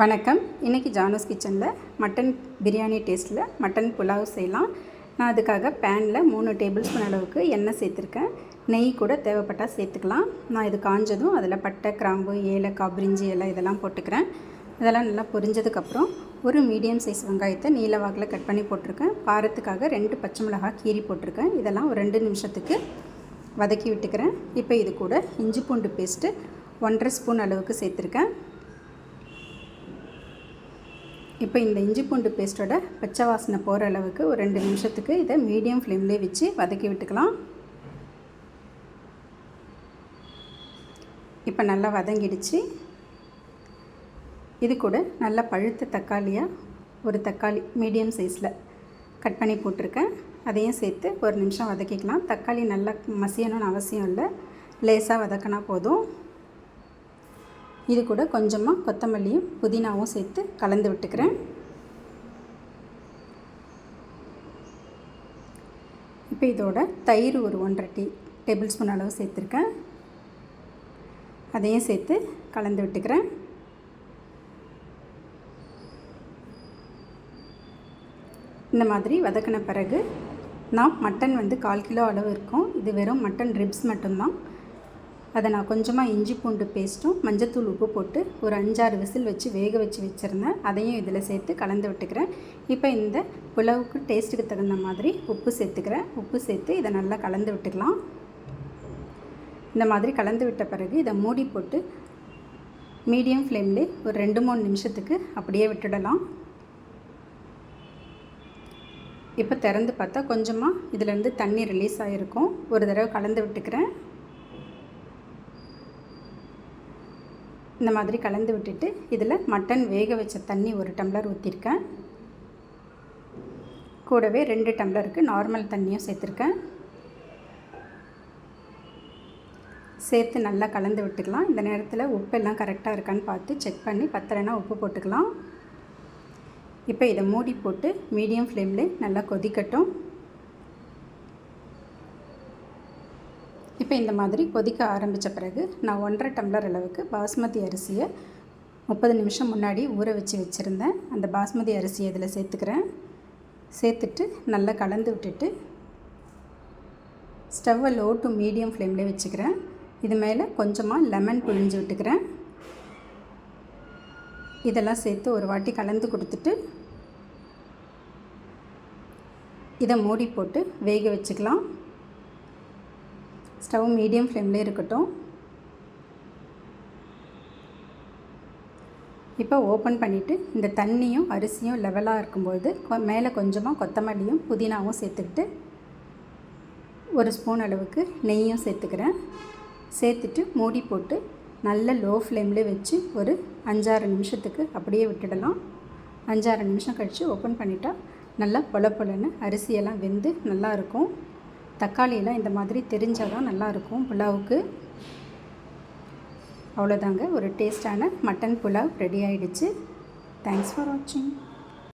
வணக்கம். இன்றைக்கி ஜானோஸ் கிச்சனில் மட்டன் பிரியாணி டேஸ்ட்டில் மட்டன் புலாவ் செய்யலாம். நான் அதுக்காக பேனில் மூணு டேபிள் ஸ்பூன் அளவுக்கு எண்ணெய் சேர்த்துருக்கேன். நெய் கூட தேவைப்பட்டால் சேர்த்துக்கலாம். நான் இது காஞ்சதும் அதில் பட்டை கிராம்பு ஏலக்காய் பிரிஞ்சி இலை இதெல்லாம் போட்டுக்கிறேன். இதெல்லாம் நல்லா பொரிஞ்சதுக்கப்புறம் ஒரு மீடியம் சைஸ் வெங்காயத்தை நீல வாக்கில் கட் பண்ணி போட்டிருக்கேன். காரத்துக்காக ரெண்டு பச்சை மிளகாய் கீரி போட்டிருக்கேன். இதெல்லாம் ஒரு ரெண்டு நிமிஷத்துக்கு வதக்கி விட்டுக்கிறேன். இப்போ இது கூட இஞ்சி பூண்டு பேஸ்ட்டு ஒன்றரை ஸ்பூன் அளவுக்கு சேர்த்துருக்கேன். இப்போ இந்த இஞ்சி பூண்டு பேஸ்ட்டோட பச்சை வாசனை போகிற அளவுக்கு ஒரு ரெண்டு நிமிஷத்துக்கு இதை மீடியம் ஃப்ளேம்லேயே வச்சு வதக்கி விட்டுக்கலாம். இப்போ நல்லா வதங்கிடுச்சு. இது கூட நல்லா பழுத்த தக்காளியாக ஒரு தக்காளி மீடியம் சைஸில் கட் பண்ணி போட்டிருக்கேன். அதையும் சேர்த்து ஒரு நிமிஷம் வதக்கிக்கலாம். தக்காளி நல்லா மசியணும்னு அவசியம் இல்லை. லேசாக வதக்கினா போதும். இது கூட கொஞ்சமாக கொத்தமல்லியும் புதினாவும் சேர்த்து கலந்து விட்டுக்கிறேன். இப்போ இதோட தயிர் ஒரு ஒன்றரை டீ டேபிள் ஸ்பூன் அளவு சேர்த்துருக்கேன். அதையும் சேர்த்து கலந்து விட்டுக்கிறேன். இந்த மாதிரி வதக்கின பிறகு நான் மட்டன் வந்து கால் கிலோ அளவு இருக்கும். இது வெறும் மட்டன் ரிப்ஸ் மட்டும்தான். அதை நான் கொஞ்சமாக இஞ்சி பூண்டு பேஸ்ட்டும் மஞ்சத்தூள் உப்பு போட்டு ஒரு அஞ்சாறு விசில் வச்சு வேக வச்சு வச்சுருந்தேன். அதையும் இதில் சேர்த்து கலந்து விட்டுக்கிறேன். இப்போ இந்த புலவுக்கு டேஸ்ட்டுக்கு தகுந்த மாதிரி உப்பு சேர்த்துக்கிறேன். உப்பு சேர்த்து இதை நல்லா கலந்து விட்டுக்கலாம். இந்த மாதிரி கலந்து விட்ட பிறகு இதை மூடி போட்டு மீடியம் ஃப்ளேம்லே ஒரு ரெண்டு மூணு நிமிஷத்துக்கு அப்படியே விட்டுடலாம். இப்போ திறந்து பார்த்தா கொஞ்சமாக இதிலேருந்து தண்ணி ரிலீஸ் ஆகிருக்கும் ஒரு தடவை கலந்து விட்டுக்கிறேன். இந்த மாதிரி கலந்து விட்டுட்டு இதில் மட்டன் வேக வச்ச தண்ணி ஒரு டம்ளர் ஊற்றிருக்கேன். கூடவே ரெண்டு டம்ளருக்கு நார்மல் தண்ணியும் சேர்த்துருக்கேன். சேர்த்து நல்லா கலந்து விட்டுக்கலாம். இந்த நேரத்தில் உப்பெல்லாம் கரெக்டாக இருக்கான்னு பார்த்து செக் பண்ணி பத்தலைனா உப்பு போட்டுக்கலாம். இப்போ இதை மூடி போட்டு மீடியம் ஃப்ளேமில் நல்லா கொதிக்கட்டும். இப்போ இந்த மாதிரி கொதிக்க ஆரம்பித்த பிறகு நான் ஒன்றரை டம்ளர் அளவுக்கு பாஸ்மதி அரிசியை முப்பது நிமிஷம் முன்னாடி ஊற வச்சு வச்சுருந்தேன். அந்த பாஸ்மதி அரிசியை இதில் சேர்த்துக்கிறேன். சேர்த்துட்டு நல்லா கலந்து விட்டுட்டு ஸ்டவ்வை லோ டு மீடியம் ஃப்ளேம்லேயே வச்சுக்கிறேன். இது மேலே கொஞ்சமாக லெமன் புழிஞ்சு விட்டுக்கிறேன். இதெல்லாம் சேர்த்து ஒரு வாட்டி கலந்து கொடுத்துட்டு இதை மூடி போட்டு வேக வச்சுக்கலாம். ஸ்டவ் மீடியம் ஃப்ளேம்லேயே இருக்கட்டும். இப்போ ஓப்பன் பண்ணிவிட்டு இந்த தண்ணியும் அரிசியும் லெவலாக இருக்கும்போது மேலே கொஞ்சமாக கொத்தமல்லியும் புதினாவும் சேர்த்துக்கிட்டு ஒரு ஸ்பூன் அளவுக்கு நெய்யும் சேர்த்துக்கிறேன். சேர்த்துட்டு மூடி போட்டு நல்ல லோ ஃப்ளேமில் வச்சு ஒரு அஞ்சாறு நிமிஷத்துக்கு அப்படியே விட்டுடலாம். அஞ்சாறு நிமிஷம் கழித்து ஓப்பன் பண்ணிட்டா நல்லா பொல பொலன்னு அரிசியெல்லாம் வெந்து நல்லாயிருக்கும் தக்காளியெல்லாம் இந்த மாதிரி தெரிஞ்சால் தான் நல்லாயிருக்கும் புலாவுக்கு. அவ்வளோதாங்க. ஒரு டேஸ்டான மட்டன் புலாவ் ரெடி ஆகிடுச்சு தேங்க்ஸ் ஃபார் வாட்சிங்